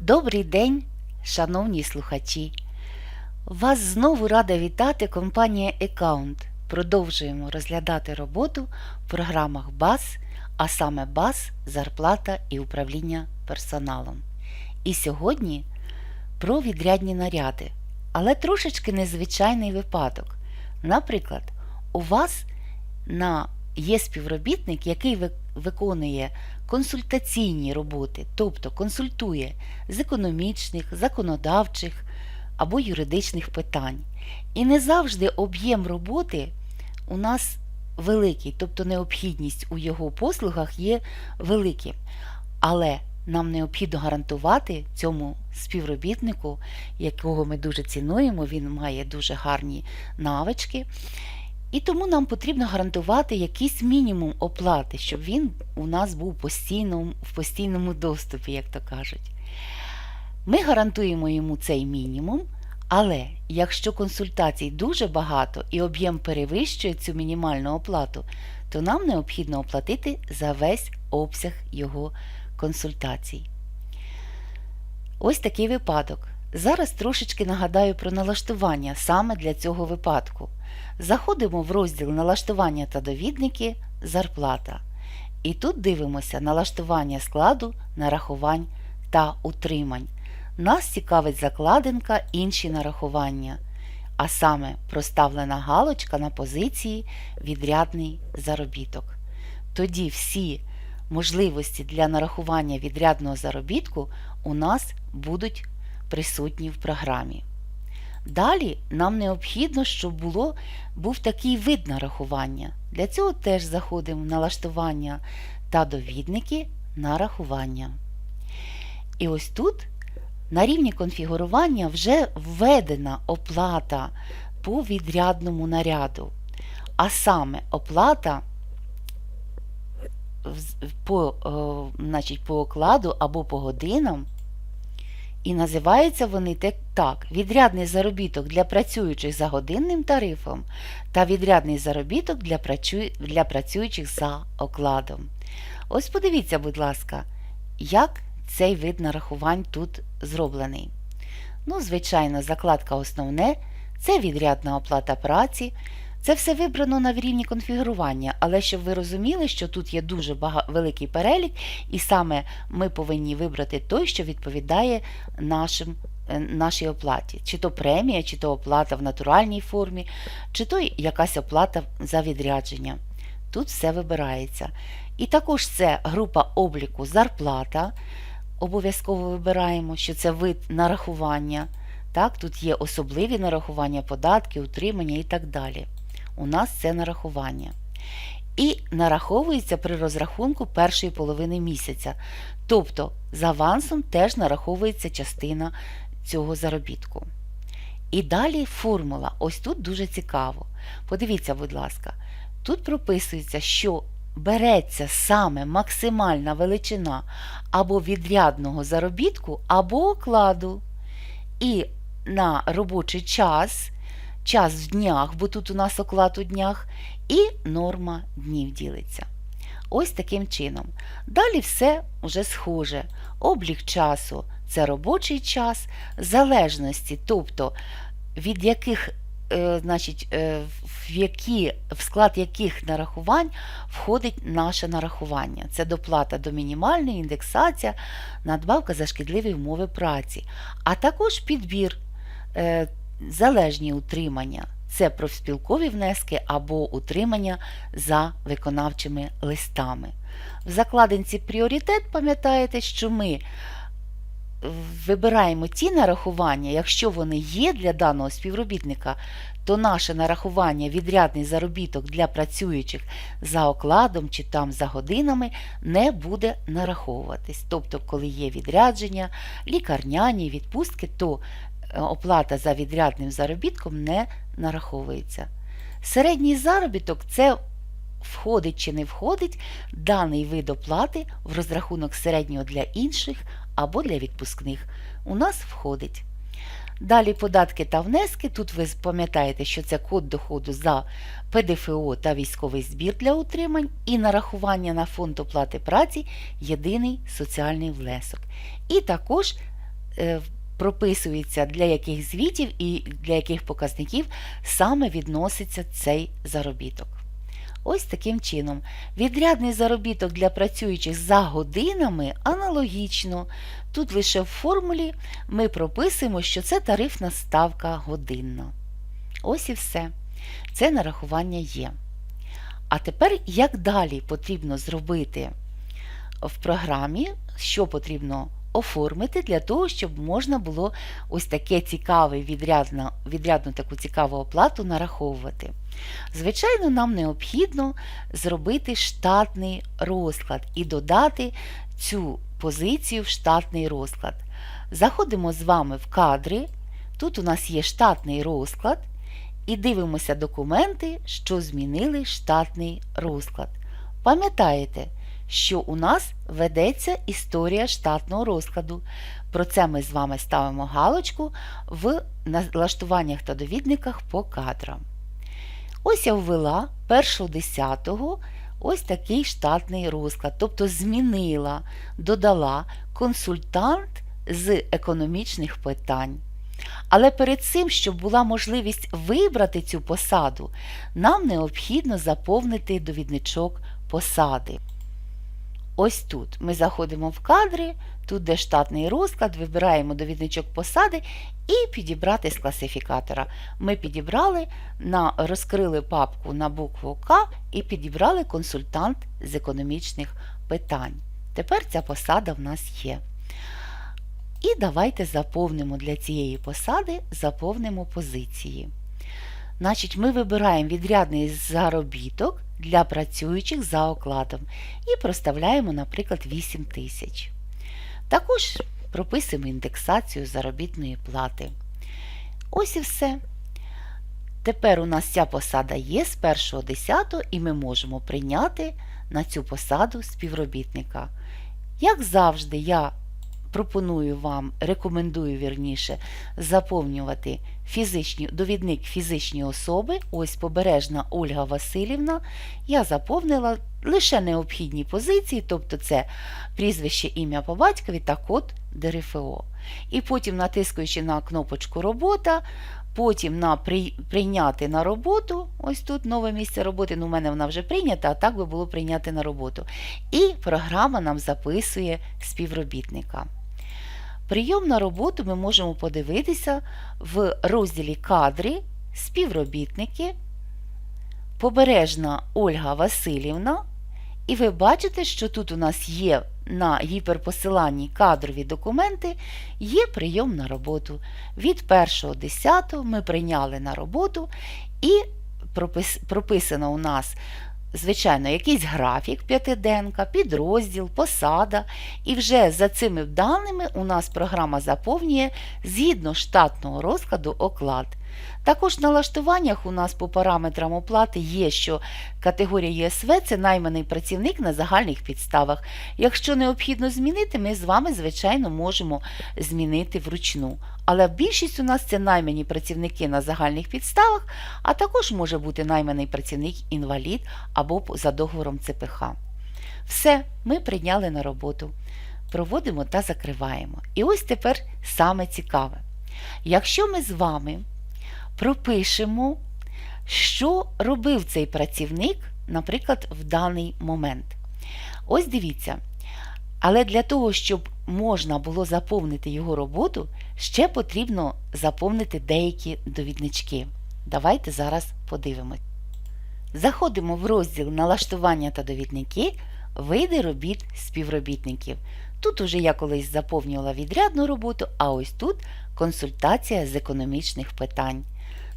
Добрий день, шановні слухачі! Вас знову рада вітати компанія Account. Продовжуємо розглядати роботу в програмах БАС, а саме БАС, зарплата і управління персоналом. І сьогодні про відрядні наряди, але трошечки незвичайний випадок. Наприклад, у вас на є співробітник, який ви- виконує консультаційні роботи, тобто консультує з економічних, законодавчих або юридичних питань. І не завжди об'єм роботи у нас великий, тобто необхідність у його послугах є великим. Але нам необхідно гарантувати цьому співробітнику, якого ми дуже цінуємо, він має дуже гарні навички. І тому нам потрібно гарантувати якийсь мінімум оплати, щоб він у нас був постійно, в постійному доступі, як то кажуть. Ми гарантуємо йому цей мінімум, але якщо консультацій дуже багато і об'єм перевищує цю мінімальну оплату, то нам необхідно оплатити за весь обсяг його консультацій. Ось такий випадок. Зараз трошечки нагадаю про налаштування саме для цього випадку. Заходимо в розділ налаштування та довідники зарплата. І тут дивимося налаштування складу, нарахувань та утримань. Нас цікавить закладинка інші нарахування, а саме проставлена галочка на позиції відрядний заробіток. Тоді всі можливості для нарахування відрядного заробітку у нас будуть присутні в програмі. Далі нам необхідно, щоб було, був такий вид нарахування. Для цього теж заходимо в налаштування та довідники нарахування. І ось тут на рівні конфігурування вже введена оплата по відрядному наряду. А саме оплата по, е, значить, по окладу або по годинам. І називаються вони так: відрядний заробіток для працюючих за годинним тарифом та відрядний заробіток для, працю- для працюючих за окладом. Ось подивіться, будь ласка, як цей вид нарахувань тут зроблений. Ну, звичайно, закладка основне це відрядна оплата праці. Це все вибрано на рівні конфігурування, але щоб ви розуміли, що тут є дуже бага... великий перелік, і саме ми повинні вибрати той, що відповідає нашим, е, нашій оплаті. Чи то премія, чи то оплата в натуральній формі, чи то якась оплата за відрядження. Тут все вибирається. І також це група обліку зарплата. Обов'язково вибираємо, що це вид нарахування. Так, Тут є особливі нарахування, податки, утримання і так далі. У нас це нарахування. І нараховується при розрахунку першої половини місяця. Тобто з авансом теж нараховується частина цього заробітку. І далі формула. Ось тут дуже цікаво. Подивіться, будь ласка, тут прописується, що береться саме максимальна величина або відрядного заробітку, або окладу. І на робочий час, час в днях, бо тут у нас оклад у днях, і норма днів ділиться. Ось таким чином. Далі все вже схоже. Облік часу це робочий час, залежності, тобто від яких, е, значить, е, в, які, в склад яких нарахувань входить наше нарахування. Це доплата до мінімальної, індексація, надбавка за шкідливі умови праці, а також підбір, е, залежні утримання. Це профспілкові внески або утримання за виконавчими листами. В закладинці пріоритет пам'ятаєте, що ми вибираємо ті нарахування, якщо вони є для даного співробітника, то наше нарахування відрядний заробіток для працюючих за окладом чи там за годинами не буде нараховуватись. Тобто, коли є відрядження, лікарняні відпустки, то оплата за відрядним заробітком не нараховується. Середній заробіток це входить чи не входить даний вид оплати в розрахунок середнього для інших або для відпускних. У нас входить. Далі податки та внески. Тут ви пам'ятаєте, що це код доходу за ПДФО та військовий збір для утримань і нарахування на фонд оплати праці єдиний соціальний внесок. І також е, прописується для яких звітів і для яких показників саме відноситься цей заробіток. Ось таким чином. Відрядний заробіток для працюючих за годинами аналогічно. Тут лише в формулі ми прописуємо, що це тарифна ставка годинна. Ось і все. Це нарахування є. А тепер як далі потрібно зробити в програмі, що потрібно оформити для того, щоб можна було ось таке цікаве відрядно, відрядну таку цікаву оплату нараховувати. Звичайно, нам необхідно зробити штатний розклад і додати цю позицію в штатний розклад. Заходимо з вами в кадри. Тут у нас є штатний розклад. І дивимося документи, що змінили штатний розклад. Пам'ятаєте, що у нас ведеться історія штатного розкладу. Про це ми з вами ставимо галочку в налаштуваннях та довідниках по кадрам. Ось я ввела 1.10 ось такий штатний розклад, тобто змінила, додала консультант з економічних питань. Але перед цим, щоб була можливість вибрати цю посаду, нам необхідно заповнити довідничок посади. Ось тут ми заходимо в кадри, тут де штатний розклад, вибираємо довідничок посади і підібрати з класифікатора. Ми підібрали, на, розкрили папку на букву К і підібрали консультант з економічних питань. Тепер ця посада в нас є. І давайте заповнимо для цієї посади заповнимо позиції. Значить, ми вибираємо відрядний заробіток для працюючих за окладом і проставляємо, наприклад, 8 тисяч. Також прописуємо індексацію заробітної плати. Ось і все. Тепер у нас ця посада є з 1.10 і ми можемо прийняти на цю посаду співробітника. Як завжди, я пропоную вам, рекомендую вірніше, заповнювати фізичні, довідник фізичні особи. Ось побережна Ольга Васильівна. Я заповнила лише необхідні позиції, тобто це прізвище ім'я по батькові та код ДРФО. І потім, натискаючи на кнопочку Робота, потім на прийняти на роботу, ось тут нове місце роботи, ну в мене вона вже прийнята, а так би було прийняти на роботу. І програма нам записує співробітника. Прийом на роботу ми можемо подивитися в розділі Кадри, співробітники, Побережна Ольга Васильівна. І ви бачите, що тут у нас є на гіперпосиланні кадрові документи, є прийом на роботу. Від 1.10 ми прийняли на роботу і прописано у нас звичайно, якийсь графік п'ятиденка, підрозділ, посада. І вже за цими даними у нас програма заповнює згідно штатного розкладу оклад. Також в налаштуваннях у нас по параметрам оплати є, що категорія ЄСВ це найманий працівник на загальних підставах. Якщо необхідно змінити, ми з вами, звичайно, можемо змінити вручну. Але більшість у нас це наймані працівники на загальних підставах, а також може бути найманий працівник-інвалід або за договором ЦПХ. Все, ми прийняли на роботу. Проводимо та закриваємо. І ось тепер саме цікаве. Якщо ми з вами пропишемо, що робив цей працівник, наприклад, в даний момент. Ось дивіться. Але для того, щоб можна було заповнити його роботу, ще потрібно заповнити деякі довіднички. Давайте зараз подивимось. Заходимо в розділ налаштування та довідники, види робіт співробітників. Тут уже я колись заповнювала відрядну роботу, а ось тут консультація з економічних питань.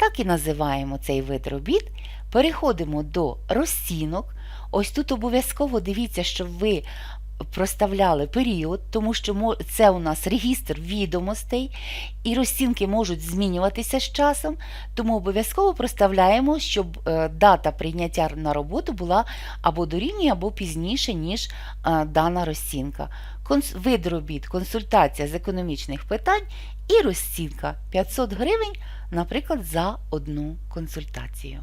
Так і називаємо цей вид робіт. Переходимо до розцінок. Ось тут обов'язково дивіться, щоб ви проставляли період, тому що це у нас регістр відомостей, і розцінки можуть змінюватися з часом, тому обов'язково проставляємо, щоб е, дата прийняття на роботу була або дорівнює, або пізніше, ніж е, дана розцінка. Вид робіт, консультація з економічних питань і розцінка 500 гривень, наприклад, за одну консультацію.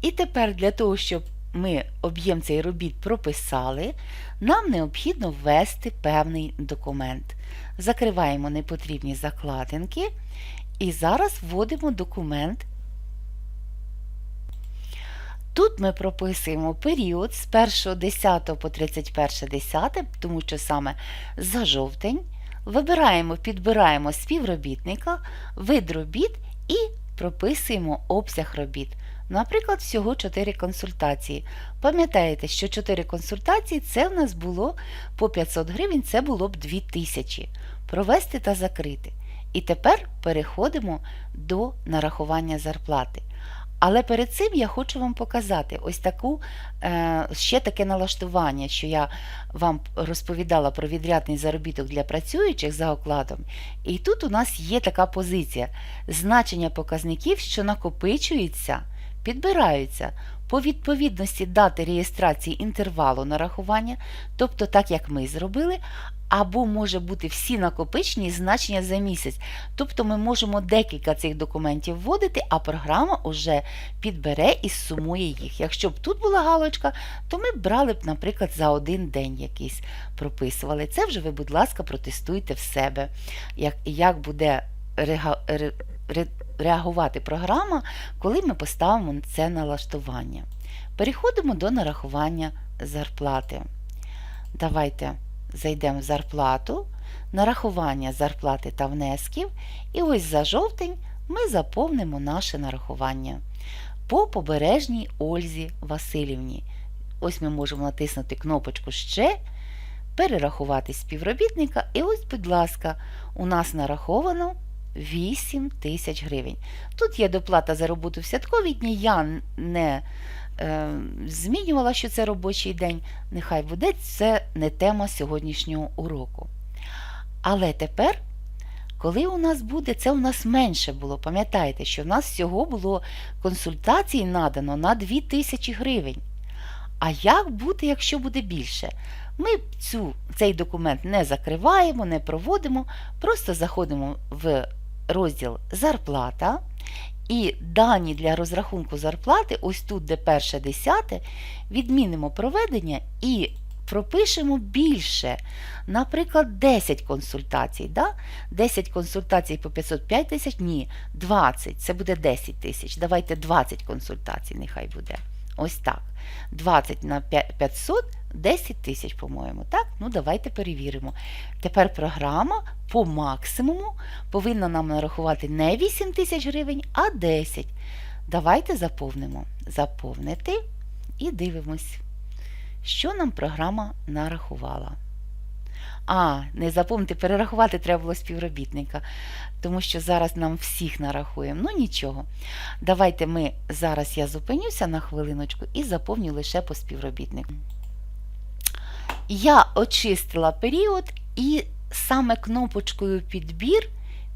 І тепер для того, щоб ми об'єм цей робіт прописали, нам необхідно ввести певний документ. Закриваємо непотрібні закладинки і зараз вводимо документ. Тут ми прописуємо період з 1.10 по 31.10, тому що саме за жовтень. Вибираємо, підбираємо співробітника, вид робіт і прописуємо обсяг робіт. Наприклад, всього 4 консультації. Пам'ятаєте, що 4 консультації це в нас було по 500 гривень, це було б 2000. Провести та закрити. І тепер переходимо до нарахування зарплати. Але перед цим я хочу вам показати ось таку е, ще таке налаштування, що я вам розповідала про відрядний заробіток для працюючих за окладом. І тут у нас є така позиція: значення показників, що накопичуються, підбираються по відповідності дати реєстрації інтервалу нарахування, тобто так як ми зробили. Або може бути всі накопичені значення за місяць. Тобто ми можемо декілька цих документів вводити, а програма вже підбере і сумує їх. Якщо б тут була галочка, то ми б брали б, наприклад, за один день якийсь прописували. Це вже ви, будь ласка, протестуйте в себе, як, як буде рега, ре, реагувати програма, коли ми поставимо це налаштування. Переходимо до нарахування зарплати. Давайте зайдемо в зарплату, нарахування зарплати та внесків, і ось за жовтень ми заповнимо наше нарахування по побережній Ользі Васильівні. Ось ми можемо натиснути кнопочку Ще, перерахувати співробітника, і ось, будь ласка, у нас нараховано 8 тисяч гривень. Тут є доплата за роботу в святкові дні, я не е, змінювала, що це робочий день. Нехай буде, це не тема сьогоднішнього уроку. Але тепер, коли у нас буде, це у нас менше було. Пам'ятаєте, що в нас всього було консультацій надано на 2 тисячі гривень. А як бути, якщо буде більше? Ми цю, цей документ не закриваємо, не проводимо, просто заходимо в розділ Зарплата. І дані для розрахунку зарплати, ось тут, де перше десяте, відмінимо проведення і пропишемо більше. Наприклад, 10 консультацій. Да? 10 консультацій по 505 тисяч, ні, 20, це буде 10 тисяч. Давайте 20 консультацій, нехай буде. Ось так. 20 на 500 10 тисяч, по-моєму. Так? Ну, давайте перевіримо. Тепер програма по максимуму повинна нам нарахувати не 8 тисяч гривень, а 10. Давайте заповнимо. Заповнити і дивимось, що нам програма нарахувала. А, не запомнити, перерахувати треба було співробітника, тому що зараз нам всіх нарахуємо. Ну нічого. Давайте ми зараз я зупинюся на хвилиночку і заповню лише по співробітнику. Я очистила період і саме кнопочкою підбір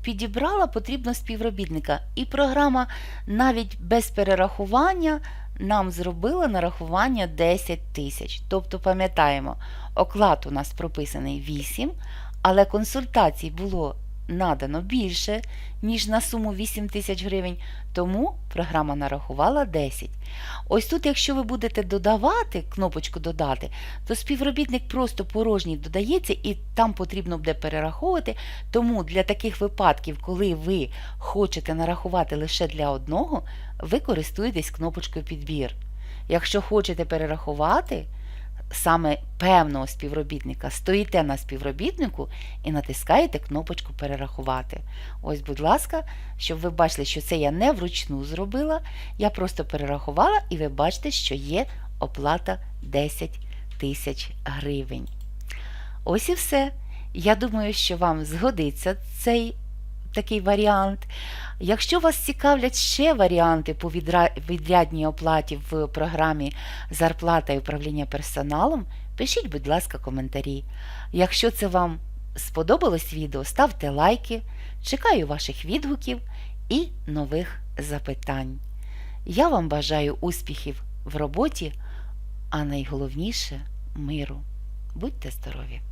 підібрала потрібно співробітника. І програма навіть без перерахування нам зробила нарахування 10 тисяч. Тобто, пам'ятаємо, оклад у нас прописаний 8, але консультацій було надано більше, ніж на суму 8 тисяч гривень, тому програма нарахувала 10. Ось тут, якщо ви будете додавати, кнопочку додати, то співробітник просто порожній додається і там потрібно буде перераховувати. Тому для таких випадків, коли ви хочете нарахувати лише для одного, ви користуєтесь кнопочкою підбір. Якщо хочете перерахувати, саме певного співробітника, стоїте на співробітнику і натискаєте кнопочку Перерахувати. Ось, будь ласка, щоб ви бачили, що це я не вручну зробила. Я просто перерахувала, і ви бачите, що є оплата 10 тисяч гривень. Ось і все. Я думаю, що вам згодиться цей такий варіант. Якщо вас цікавлять ще варіанти по відрядній оплаті в програмі Зарплата і управління персоналом, пишіть, будь ласка, коментарі. Якщо це вам сподобалось відео, ставте лайки, чекаю ваших відгуків і нових запитань. Я вам бажаю успіхів в роботі, а найголовніше миру. Будьте здорові!